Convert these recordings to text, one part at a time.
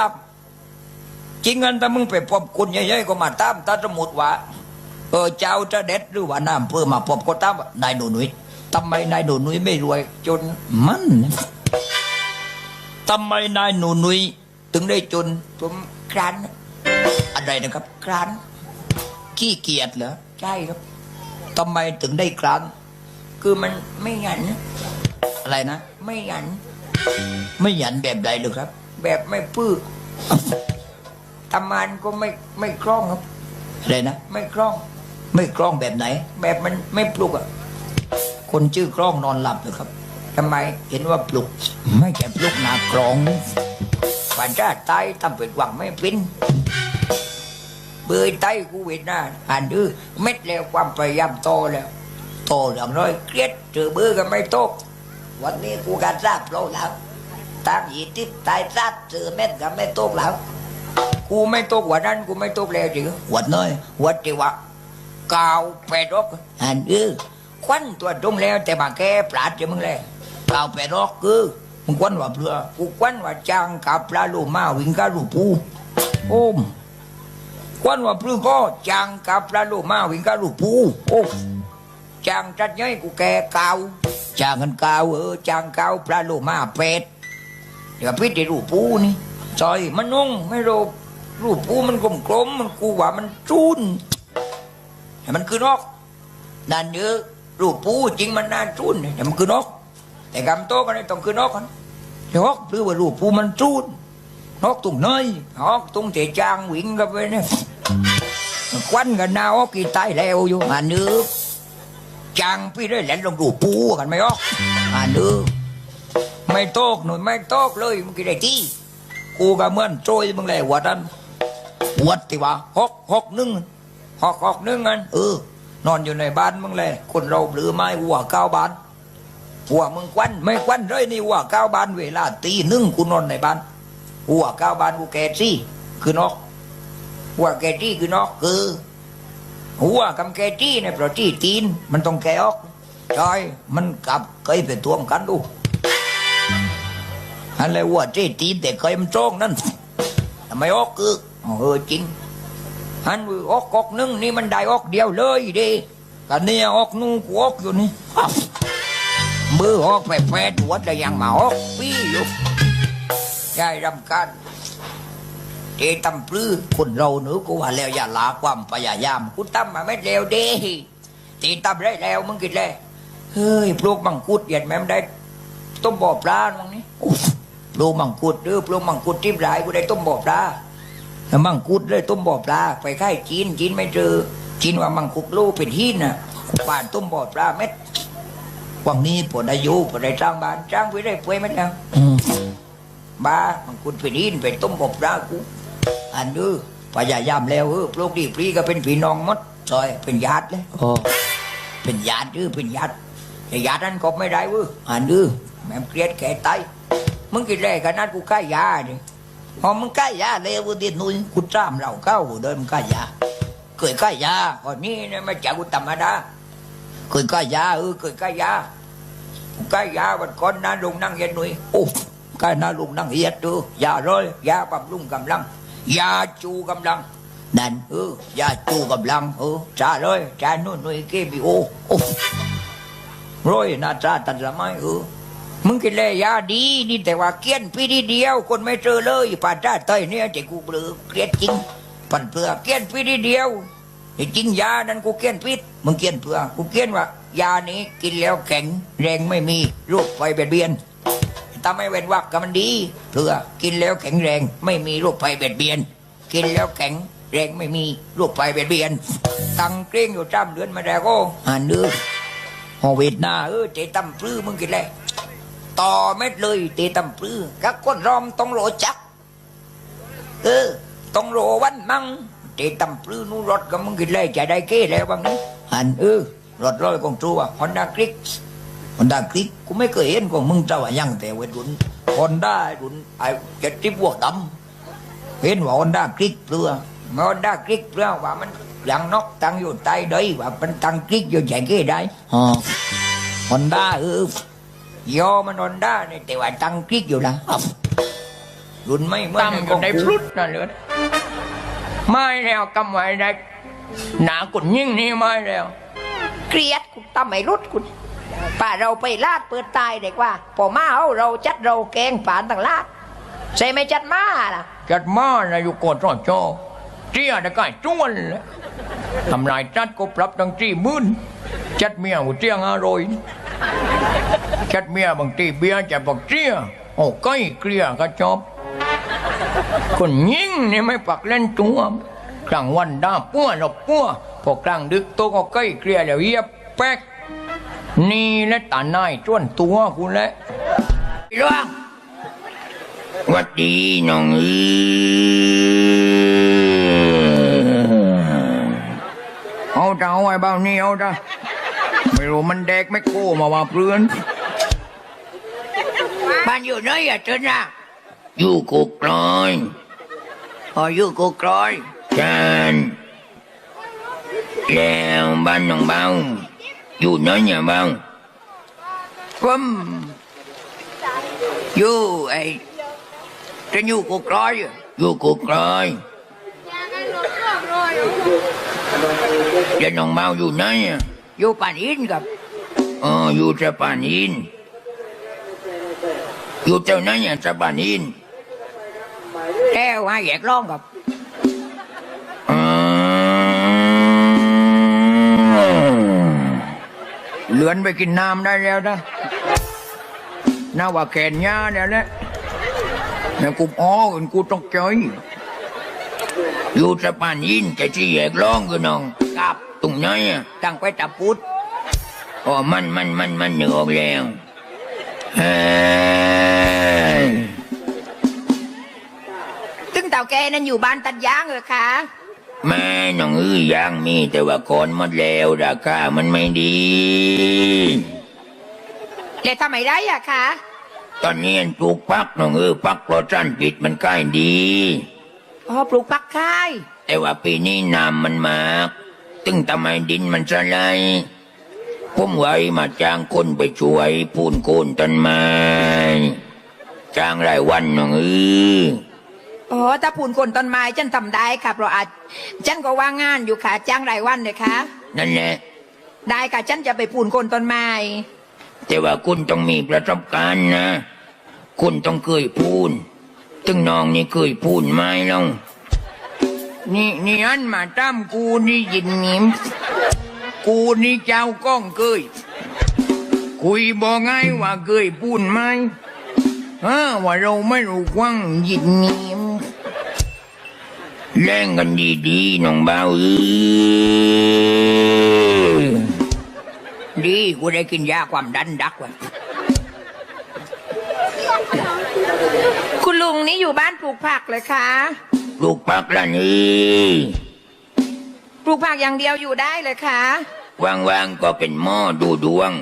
ครับจริงงั้นถ้ามึงไปพบคุณใหญ่ๆก็มาตามถ้าสมมติว่าเออเจ้าจะเด็ดหรือว่าน้ำเพื่อมาพบก็ตามนายหนูหนุ่ยทำไมนายหนูหนุ่ยไม่รวย จนมันทำไมนายหนูหนุ่ยถึงได้จนผมครันอะไรนะครับครันขี้เกียจเหรอใช่ครับทำไมถึงได้ครันคือมันไม่หยันอะไรนะ ไม่หยัน ไม่หยันแบบใดเลยครับ แบบไม่พื้อทำงานก็ไม่ไม่คล่องครับ อะไรนะ ไม่คล่อง ไม่คล่องแบบไหน แบบมันไม่ปลุกอะ คนชื่อคล่องนอนหลับเลยครับทำไมเห็นว่าปลุก ไม่ใช่ปลุกหนากรองป่านจ้าตายทำเป็นหวังไม่เป็นเบื่อไตกูเวทหน้าอ่านดื้อเม็ดแล้วความพยายามโตแล้ว โตอย่างน้อยเครียดเจอเบื่อกันไม่โตกวันนี้กูการทราบเราแล้ว ตั้งยีติดตายซัดเจอเม็ดกับไม่ตกแล้ว กูไม่ตกหัวนั้นกูไม่ตกแล้วจริงหัวน้อยหัวจีวะกาวแปดรอกอันเออควันตัวตรงแล้วแต่บางแกปลาดจะมึงเลยกาวแปดรอกคือมึงควันว่าเปลือกูควันว่าจางกับปลาลูมาวิ่งกับลูปูโอ้มควันว่าเปลือก็จางกับปลาลูมาวิ่งกับลูปูโอ้จางจัดย้อยกูแกกาวจางกันกาวเออจางกาวปลาลูมาเป็ด เดี๋ยวพี่จะรูปปูนี่จอยมันนุ่งไม่รูรูปปูมันกลมๆมันกูว่ามันจูนแต่มันคือนกนั่นเยอะรูปปูจริงมันน่าจูนแต่มันคือนกแต่กำโตกันต้องคือนกกันนกหรือว่ารูปปูมันจูนนกตุ่งน้อยนกตุ่งเตจางวิ่งกันไปเนี่ยควันกันนาวกี่ตายแล้วอยู่อันนี้จางพี่ได้แหลนลงรูปปูกันไหมอ๋ออันนี้ ไม่โตกหนุนไม่โตกเลยมึงกี่ได้ที่กูก็เหมือนโจยมึงแหละวัดนั้นวัดที่ว่าหกหกหนึ่งหกหกหนึ่งอันเออนอนอยู่ในบ้านมึงแหละคนเราหรือไม่หัวเก้าบ้าน หัวมึงควันไม่ควันเลยนี่หัวเก้าบ้านเวลาตีหนึ่งกูนอนในบ้านหัวเก้าบ้านกูแก่ซี่คือนอกหัวแกจี้คือนอกคือหัวกำแกจี้เนี่ยเพราะจีตีนมันต้องแกออกใช่มันกลับเคยไปทวงกันดู อะไรว่าเจ๊ตีนแต่เคยมันโจงนั่นทำไมออกคือเออจริงฮันว่าออกออกนึงนี่มันได้ออกเดียวเลยดิกันเนี่ยออกนู่นกูออกอยู่นี่มือออกไปแปดหัวแต่ยังมาออกปี้อยู่ยายรำคาญเจตำปลื้อคนเราเนื้อกูว่าแล้วอย่าลาความพยายามกูตั้มมาไม่เร็วเด้ตีตั้มได้แล้วมึงกินเลยเฮ้ยปลูกมังคุดเหยียดแม่มได้ต้มบ่อปลาตรงนี้ ลูกมังคุดเด้อปลูกมังคุดทิพหลายกูได้ต้มบ่อปลาแล้วมังคุดได้ต้มบ่อปลาไปค่ายจีนจีนไม่เจอจีนว่ามังคุดลูกเป็นหินน่ะป่านต้มบ่อปลาเม็ดวังนี้ปวดอายุปวดได้จ้างบ้านจ้างไปได้ป่วยเม็ดแล้วอืมบ้ามังคุดเป็นหินเป็นต้มบ่อปลากูอันนี้พยายามแล้วเออปลูกดีปรีก็เป็นพี่น้องหมดซอยเป็นญาติเลยโอ้เป็นญาติเออเป็นญาติแต่ยานั้นก็ไม่ได้เว้ยอ่านดื้อแม่งเครียดแก่ตาย มึงกินแรกขนาดกูค่ายาดิพอมึงค่ายาเลยวันเดียวนุ่ยกูจ้ามเราเข้าเดินมึงค่ายาเคยค่ายาก่อนนี้เนี่ยไม่ใช่กูธรรมดาเคยค่ายาเออเคยค่ายากูค่ายาวันก่อนนะลุงนั่งเย็นหนุ่ยโอ้ค่ายนะลุงนั่งเย็ดดูยาร้อยยาปรับลุงกำลังยาจูกำลังนั่นเออยาจูกำลังเออจ้าเลยจ้านู่นหนุ่ยเกบีโอโอ้ร้อยนาตราตันสมัยเออ มึงกินเลยยาดีนี่แต่ว่าเกี้ยนพี่ทีเดียว คนไม่เจอเลยป่าจ้าเตยเนี่ยแต่กูเปลือเกลียดจริงปันเปลือเกี้ยนพี่ทีเดียวแต่จริงยานั้นกูเกี้ยนพิษมึงเกี้ยนเปลือกูเกี้ยนว่ายานี้กินแล้วแข็งแรงไม่มีรูปไฟเบียดเบียนถ้าไม่เว้นวักก็มันดีเปลือกินแล้วแข็งแรง ไม่มีรูปไฟเบียดเบียน กินแล้วแข็งแรงไม่มีรูปไฟเบียดเบียน ตังเกรงอยู่จ้ำเดือนมาแล้วก็อ่านดือหอเวทนาเออเตะตำปลื้อมึงกินเลย ต่อเม็ดเลยเตะตำปลื้อกักก้นรอมต้องโหลจัก เออต้องโหลวันมั่งเตะตำปลื้อนู่รถกับมึงกินเลยจะได้เก้แล้วบางนี้หันเออรถร้อยของตัวฮอนด้าคลิกฮอนด้าคลิกกูไม่เคยเห็นของมึงเจ้าว่ายังแต่เวทรุ่นฮอนด้ารุ่นไอ้เจ็ดทิบวัวดำเห็นว่าฮอนด้าคลิกเปลือฮอนด้าคลิกเปลือว่ามันยังนกตั้งอยู่ใต้เดยว่ามันตั้งคลิกอยู่ใหญ่เก้ได้ฮอนด้าเออ ยอมันฮอนด้าเนี่ยแต่ว่าตั้งคลิกอยู่ละอ้าวรุนไม่เหมื่อนตั้มอยู่ในพลุดนั่นเลยไม่แล้วกำไว้ได้หนากุนยิ่งนี่ไม่แล้วเกลียดคุณตำไม่รุดคุณป่าเราไปลาดเปิดตายเด็กว่าพอมาเอาเราจัดเราแกงป่านต่างลาดใช่ไหมจัดมาล่ะ จัดมานะอยู่ก่อนรอดจอเจี้ยได้ก่ายจ้วนเลยทำลายจัดก็ปรับตั้งจี้หมื่นจัดเมียหัวเจียงอร่อย จัดเมียบางทีเบียจะบอกเจี้ยโอ้ก้อยเกลียก็จบ คนยิ่งนี่ไม่ปักเล่นตัวกลางวันด่าปั้วหลบปั้วพอกลางดึกโตก็ก้อยเกลียแล้วเยียบแป๊กนี่และตาหนายจ้วนตัวคุณแหละร่วงวัดดีน้องเอ้ยเอาจะเอาไอ้บ้านี่เอาจ้ะ ไม่รู้มันแดกไม่โก้มาว่าเพื่อนบ้านอยู่ไหนอะเจ้าน่ะอยู่กุกกลอยอ๋ออยู่กุกกลอยจันแล้วบ้านน้องเบาอยู่ไหนเนี่ยเบาผมอยู่ไอ้จะอยู่กุกกลอยอะอยู่กุกกลอยแล้วน้องเบาอยู่ไหนอะ อยู่ป่านอินกับอ๋ออยู่จะป่านอินอยู่เจ้านั้นอย่างสะบานินแก้วให้แยกร้องกับอืมเลือนไปกินน้ำได้แล้วนะน่าว่าแขนย่าเนี่ยแหละแล้วกูอ๋อกันกูต้องใจอยู่สะบานินจะที่แยกร้องกันน้องกับ ตรงไหนอะตั้งไปตะพุดอ๋อมันมันมันมันเหนือออกแล้วเฮ้ยตึงเต่าแกนั้นอยู่บ้านตัดยางเหรอคะแม่น้องเอ้ยยังมีแต่ว่าคนหมดแล้วราคามันไม่ดีแล้วทำไมได้อะคะ ตอนนี้ปลูกปักน้องเอ้ยปักโปรตันปิดมันใกล้ดีอ๋อปลูกปักค่ายแต่ว่าปีนี้น้ำมันมาก ตึงทำไมดินมันสลายผมไว้มาจ้างคนไปช่วยปูนโคนต้นไม้จ้างรายวันน้องเอออ๋อถ้าผูนคนต้นไม้ฉันทำได้ค่ะเพราะอาจฉันก็ว่างงานอยู่ค่ะ จ้างรายวันเลยค่ะ นั่นแหละได้ค่ะฉันจะไปผูนคนต้นไม้ แต่ว่าคุณต้องมีประสบการณ์นะ คุณต้องเคยพูนตึงน้องนี่เคยพูนไหมล่ะ นี่นี่อันมาตั้มกูนี่ยินนิมกูนี่เจ้าก้องเกยคุยบอกไงว่าเกยพูนไหมฮะว่าเราไม่รู้กว้างยินนิมแล่งกันดีๆน้องเบาเออดีกูได้กินยาความดันดักว่ะคุณลุงนี่อยู่บ้านปลูกผักเลยคะ ลูกปักละนี่ปลูกผักอย่างเดียวอยู่ได้เลยคะว่างๆก็เป็นหม้อดูดวง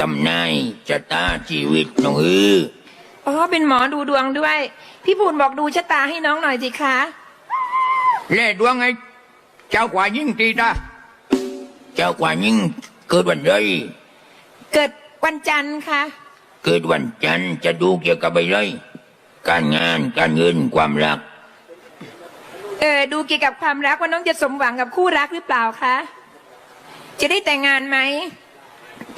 ตำนายชะตาชีวิตน้องเอออ๋อเป็นหมอดูดวงด้วย พี่พูนบอกดูชะตาให้น้องหน่อยสิคะแล่ดวงไอ้เจ้ากว่ายิ่งตีตาเจ้ากว่ายิ่งเกิดวันใดเกิดวันจันทร์ค่ะ เกิดวันจันทร์จะดูเกี่ยวกับอะไรการงานการเงินความรัก เออดูเกี่ยวกับความรักว่าน้องจะสมหวังกับคู่รักหรือเปล่าคะจะได้แต่งงานไหม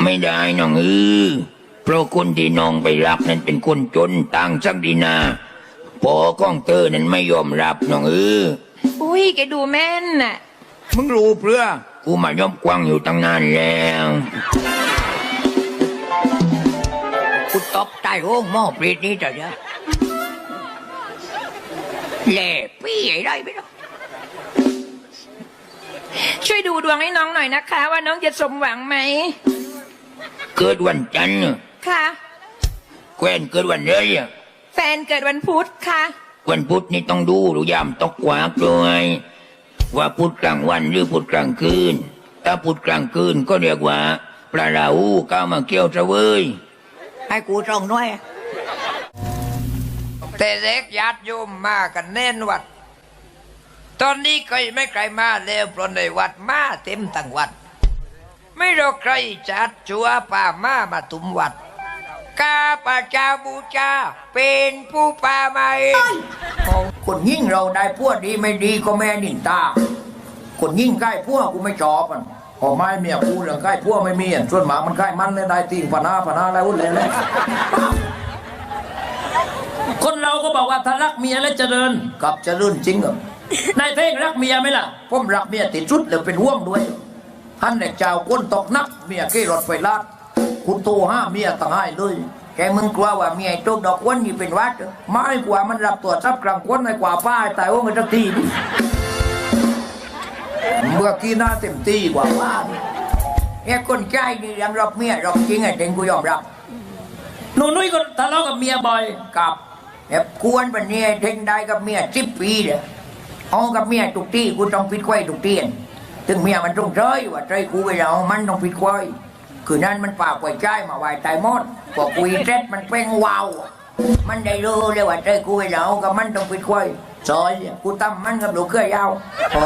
ไม่ได้น้องเออเพราะคนที่น้องไปรักนั้นเป็นคนจนต่างสักดีนาพอก้องเตอร์นั้นไม่ยอมรับน้องเอออุ้ยแกดูแม่นน่ะมึงรู้เพื่อกูมายอมกว้างอยู่ตั้งนานแล้วกูตบใต้โอ่งหม้อเปรตนี้จะเนี่ย แหล่ปี้ไอ้ได้ไหมเนาะช่วยดูดวงให้น้องหน่อยนะคะ ว่าน้องจะสมหวังไหม เกิดวันจันทร์น่ะค่ะ แควนเกิดวันเลยอะแฟนเกิดวันพุธค่ะ วันพุธนี่ต้องดูหรือยามตกกวากด้วยว่าพุธกลางวันหรือพุธกลางคืน ถ้าพุธกลางคืนก็เรียกว่าปลาราหูก้าวมาเกี่ยวจะเว้ยให้กูตรงด้วย แต่เล็กญาติโยมมากันแน่นวัด ตอนนี้ใครไม่ใครมาแล้วเพราะในวัดมาเต็มทั้งวัด ไม่รอใครจัดชัวป่ามามาตุมวัดข้าพระจาบูชาเป็นผู้ป่ามาเองคนยิ่งเราได้พวกดีไม่ดีก็แม่นินตาคนยิ่งใกล้พวกกูไม่ชอบมันพอไม้เมียกูเหลืองใกล้พวกไม่มีอะส่วนหมามันใกล้มันเลยได้ติ่งพนาพนาอะไรวุ่นเลยเลย คนเราก็บอกว่าถ้ารักเมียแล้วเจริญกับเจะลื่นจริงเหรอนายเท่งรักเมียไหมล่ะผมรักเมียติดชุดเลยเป็นห่วงด้วยท่านเด็กเจ้าก้นตกนักเมียขี่รถไฟลาดคุณโตห้าเมียต่างให้เลยแกมึงกลัวว่าเมียไอ้โจกดอกวันนี่เป็นวัดเหรอไม่กว่ามันรับตัวทรัพย์กลางคนไม่กว่าป้าตายว่ามันจะทีนี่เมื่อกี้หน้าเต็มตีกว่าป้านี่แกคนใจนี่ยังรับเมียรับจริงไอ้เด็กกูยอมรับหนูนุ้ยก็ทะเลาะกับเมียบ่อยกับ แบบกวนวันนี้เท่งได้กับเมียสิบปีเลยเอากับเมียทุกที่กูต้องปิดไว้ทุกที่ถึงเมียมันต้องเจยว่าใจกูไปแล้วมันต้องปิดไว้คือนั้นมันปากไว้ใจมาไว้ตายหมดพอคุยเสร็จมันเป็นวาวมันได้รู้เลยว่าใจกูไปแล้วกับมันต้องปิดไว้ซอยกูตั้มมันกับหลูกเขือยาวอ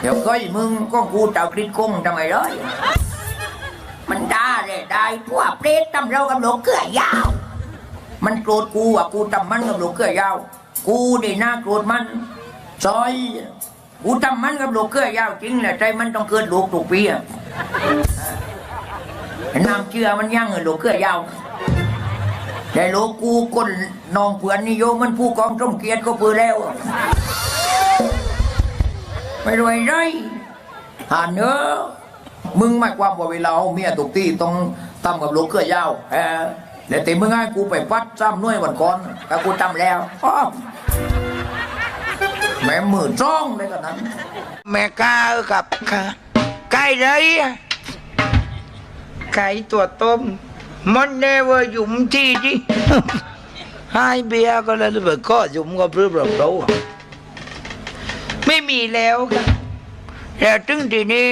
เดี๋ยวก้อยมึงก็กูเจ้าคริดกุ้งทำไมเลยมันได่าเลยได้พวกเปรตตำเรากับหลวงเกลือยาว มันโกรธกูอะกูตำมันกับหลวงเกือยาว กูนี่น่าโกรธมันซอยกูตำมันกับหลวงเกือยาวจริงแหละใจมันต้องเกิดลูกถูกปีอะน้ำเชื่อมันยั่งเลยหลวงเกือยาวแต่ลูกกูคนนองเผือนนิยมมันผู้กองสมเกียรติก็เปือแล้วไม่รวยไรหาเนื้อมึงหมายความว่าเวลาเอาเมียตุกตี้ต้องทำกับหลูกเกือยาวเออ เดี๋ยวตีมึงให้กูไปฟัดซ้ำหน่วยวันก่อนแต่กูทำแล้วอ้อแม่มือจ้องเลยกันนั้น แม่กากับค่ะไก่เลยไก่ตัวต้ม มันเนวอหยุ่มที่ดิให้เบียก็เลยไปก็หยุ่มก็เพื่อแบบเราไม่มีแล้วค่ะแล้วถึงทีนี้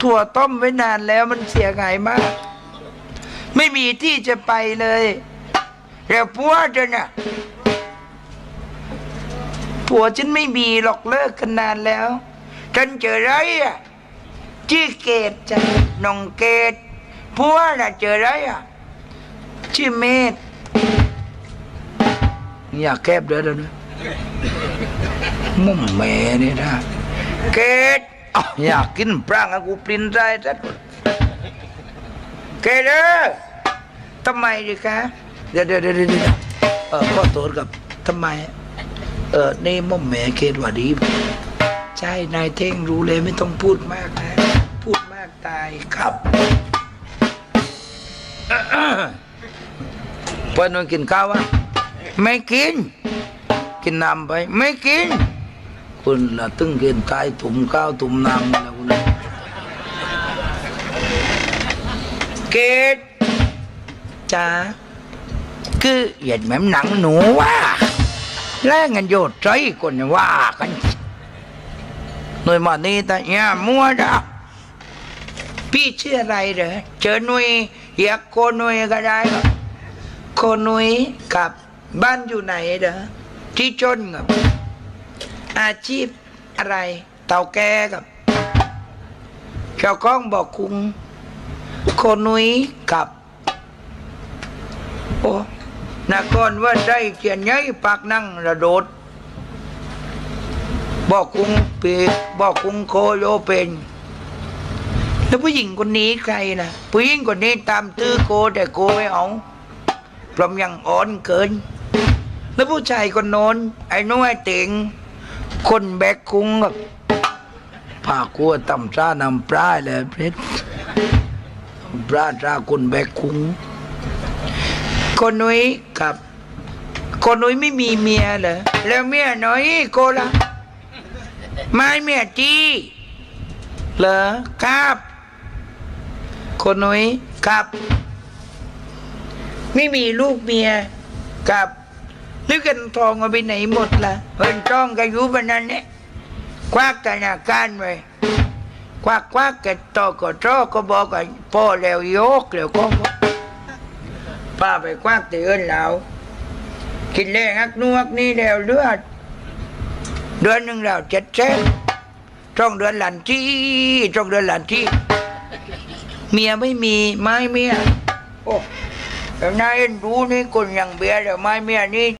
ถั่วต้มไว้นานแล้วมันเสียหายมาก ไม่มีที่จะไปเลยแล้วพัวจะน่ะผัวฉันไม่มีหรอกเลิกกันนานแล้วฉันเจอไรอะชื่อเกดจ้ะน้องเกดผัวน่ะเจอไรอะชื่อเมธอยากแคบเด้อเด้อนะมุ่มแม่นี่นะเกดอยากกินปลางกูปรินใจจัดเกดเด้อ ทำไมดิคะเดี๋ยวเดี๋ยวเดี๋ยวเดี๋ยวเออขอโทษกับทำไม เออนี่ม่อมแม่เกดว่าดี ใช่นายเท่งรู้เลยไม่ต้องพูดมากนะ พูดมากตายครับเพื่อนมันกินข้าววะไม่กิน กินน้ำไป ไม่กิน คุณละตึงกินกายตุ่มข้าวตุ่มน้ำนะคุณเกด จ้าคือเหยียดแม่มหนังหนูว่าแล้งันโยดใจคนว่ากันหน่วยมานี่แต่เนี่ยมัวดาพี่ชื่ออะไรเหรอเจอหน่วยอยากโคหน่วยก็ได้ครับโคหน่วยกับบ้านอยู่ไหนเหรอที่จนกับอาชีพอะไร เต่าแก่กับเจ้าก้องบอกคุงโคหนุยกับ โอ้นครว่าได้เขียนไงปากนั่งระโดด บอกคุงเปดบอกคุงโคโยเป็นแล้วผู้หญิงคนนี้ใครนะผู้หญิงคนนี้ตามตื้อโกแต่โกไม่เอาพราะยังอ่อนเกิน แล้วผู้ชายคนโน้น ไอ้น้อยเต็งคนแบกคุงกับผ้ากัวตำซ่านำปลาเลยเพชรปลาจ้าคนแบกคุง คนนุ้ยกับ คนนุ้ยไม่มีเมียเหรอแล้วเมียน้อยโกละไม่เมียจีเหรอครับ คนนุ้ยกับ ไม่มีลูกเมียกับนึกกันทองเอาไปไหนหมดละ่ะเงินทองก็อยู่บนนั้นเนี่ยควักธนาคารไว้ควักควักกันต่อก็ตอก็บอกกันพ่อแล้วยกแล้วก็บอก ป้าไปควักตีเอินเรากินแรงอักนวกนี่แล้วเลือดเดือนหนึ่งเราเจ็ดเส้นช่องเดือนหลันที่ช่องเดือนหลันที่ เมียไม่มีไม่เมียโอ้แต่นายเอ็นดูนี่คนอย่างเบียร์เดี๋ยวไม่เมียนี่